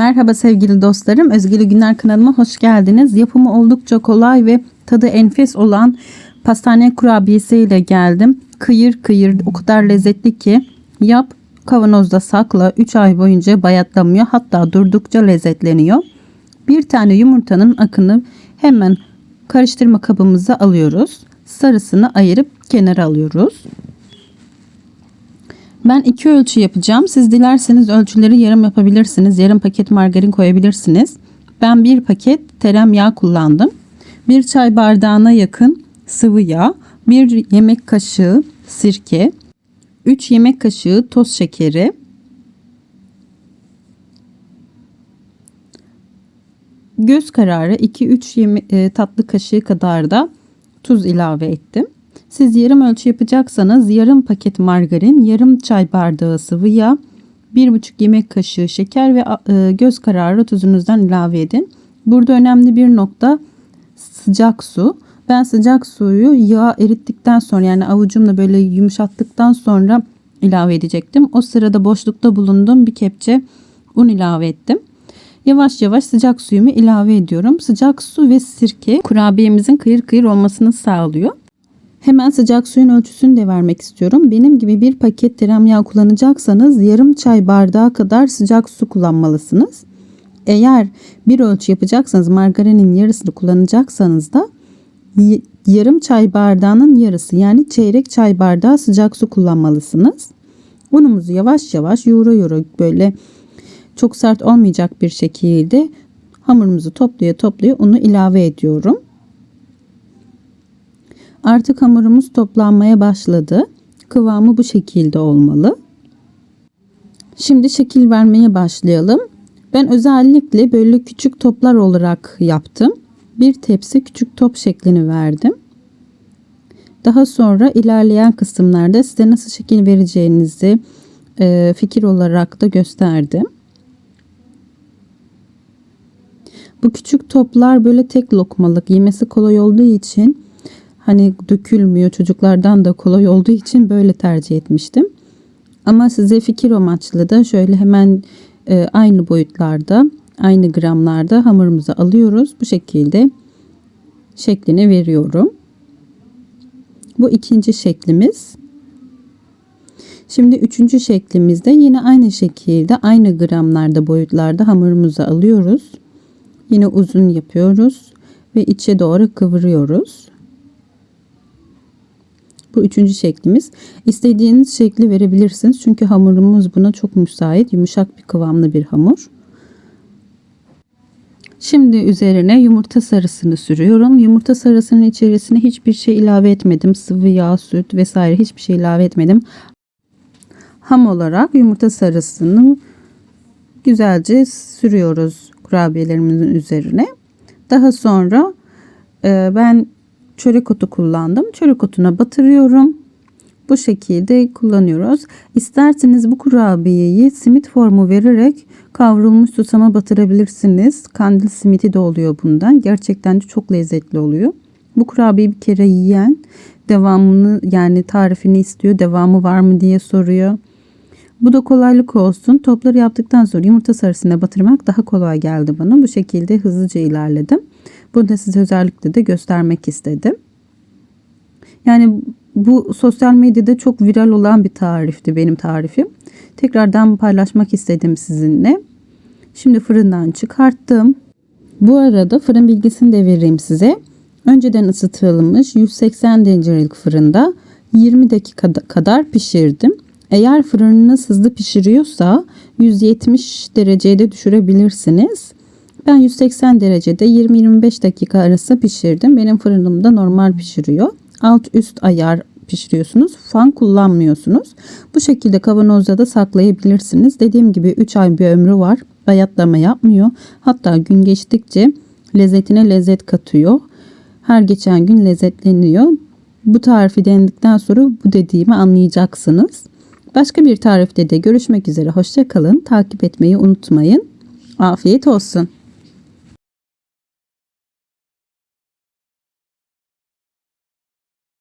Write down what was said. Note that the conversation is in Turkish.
Merhaba sevgili dostlarım. Özgürlü Günler kanalıma hoş geldiniz. Yapımı oldukça kolay ve tadı enfes olan pastane kurabiyesi ile geldim. Kıyır kıyır o kadar lezzetli ki yap kavanozda sakla 3 ay boyunca bayatlamıyor hatta durdukça lezzetleniyor. Bir tane yumurtanın akını hemen karıştırma kabımıza alıyoruz. Sarısını ayırıp kenara alıyoruz. Ben iki ölçü yapacağım. Siz dilerseniz ölçüleri yarım yapabilirsiniz. Yarım paket margarin koyabilirsiniz. Ben bir paket tereyağı kullandım. Bir çay bardağına yakın sıvı yağ, bir yemek kaşığı sirke, 3 yemek kaşığı toz şekeri, göz kararı 2-3 e, tatlı kaşığı kadar da tuz ilave ettim. Siz yarım ölçü yapacaksanız yarım paket margarin, yarım çay bardağı sıvı yağ, 1,5 yemek kaşığı şeker ve e, göz kararı tuzunuzdan ilave edin. Burada önemli bir nokta sıcak su. Ben sıcak suyu yağ erittikten sonra yani avucumla böyle yumuşattıktan sonra ilave edecektim. O sırada boşlukta bulundum bir kepçe un ilave ettim. Yavaş yavaş sıcak suyumu ilave ediyorum. Sıcak su ve sirke kurabiyemizin kıyır kıyır olmasını sağlıyor. Hemen sıcak suyun ölçüsünü de vermek istiyorum. Benim gibi bir paket tereyağı kullanacaksanız yarım çay bardağı kadar sıcak su kullanmalısınız. Eğer bir ölçü yapacaksanız margarinin yarısını kullanacaksanız da yarım çay bardağının yarısı yani çeyrek çay bardağı sıcak su kullanmalısınız. Unumuzu yavaş yavaş yoğura yoğura böyle çok sert olmayacak bir şekilde hamurumuzu toplaya toplaya unu ilave ediyorum. Artık hamurumuz toplanmaya başladı. Kıvamı bu şekilde olmalı. Şimdi şekil vermeye başlayalım. Ben özellikle böyle küçük toplar olarak yaptım. Bir tepsi küçük top şeklini verdim. Daha sonra ilerleyen kısımlarda size nasıl şekil vereceğinizi e, fikir olarak da gösterdim. Bu küçük toplar böyle tek lokmalık yemesi kolay olduğu için hani dökülmüyor çocuklardan da kolay olduğu için böyle tercih etmiştim. Ama size fikir amaçlı da şöyle hemen e, aynı boyutlarda aynı gramlarda hamurumuzu alıyoruz. Bu şekilde şeklini veriyorum. Bu ikinci şeklimiz. Şimdi üçüncü şeklimizde yine aynı şekilde aynı gramlarda boyutlarda hamurumuzu alıyoruz. Yine uzun yapıyoruz ve içe doğru kıvırıyoruz. Bu üçüncü şeklimiz. İstediğiniz şekli verebilirsiniz. Çünkü hamurumuz buna çok müsait. Yumuşak bir kıvamlı bir hamur. Şimdi üzerine yumurta sarısını sürüyorum. Yumurta sarısının içerisine hiçbir şey ilave etmedim. Sıvı yağ, süt vesaire hiçbir şey ilave etmedim. Ham olarak yumurta sarısını güzelce sürüyoruz kurabiyelerimizin üzerine. Daha sonra e, ben çörek otu kullandım. Çörek otuna batırıyorum. Bu şekilde kullanıyoruz. İsterseniz bu kurabiyeyi simit formu vererek kavrulmuş susama batırabilirsiniz. Kandil simiti de oluyor bundan. Gerçekten de çok lezzetli oluyor. Bu kurabiyeyi bir kere yiyen devamını yani tarifini istiyor. Devamı var mı diye soruyor. Bu da kolaylık olsun. Topları yaptıktan sonra yumurta sarısına batırmak daha kolay geldi bana. Bu şekilde hızlıca ilerledim. Bunu da size özellikle de göstermek istedim. Yani bu sosyal medyada çok viral olan bir tarifti benim tarifim. Tekrardan paylaşmak istedim sizinle. Şimdi fırından çıkarttım. Bu arada fırın bilgisini de vereyim size. Önceden ısıtılmış 180 derecelik fırında 20 dakika kadar pişirdim. Eğer fırınınız hızlı pişiriyorsa 170 dereceye de düşürebilirsiniz. Ben 180 derecede 20-25 dakika arası pişirdim. Benim fırınımda normal pişiriyor. Alt üst ayar pişiriyorsunuz. Fan kullanmıyorsunuz. Bu şekilde kavanozda da saklayabilirsiniz. Dediğim gibi 3 ay bir ömrü var. Bayatlama yapmıyor. Hatta gün geçtikçe lezzetine lezzet katıyor. Her geçen gün lezzetleniyor. Bu tarifi denedikten sonra bu dediğimi anlayacaksınız. Başka bir tarifte de görüşmek üzere. Hoşçakalın. Takip etmeyi unutmayın. Afiyet olsun.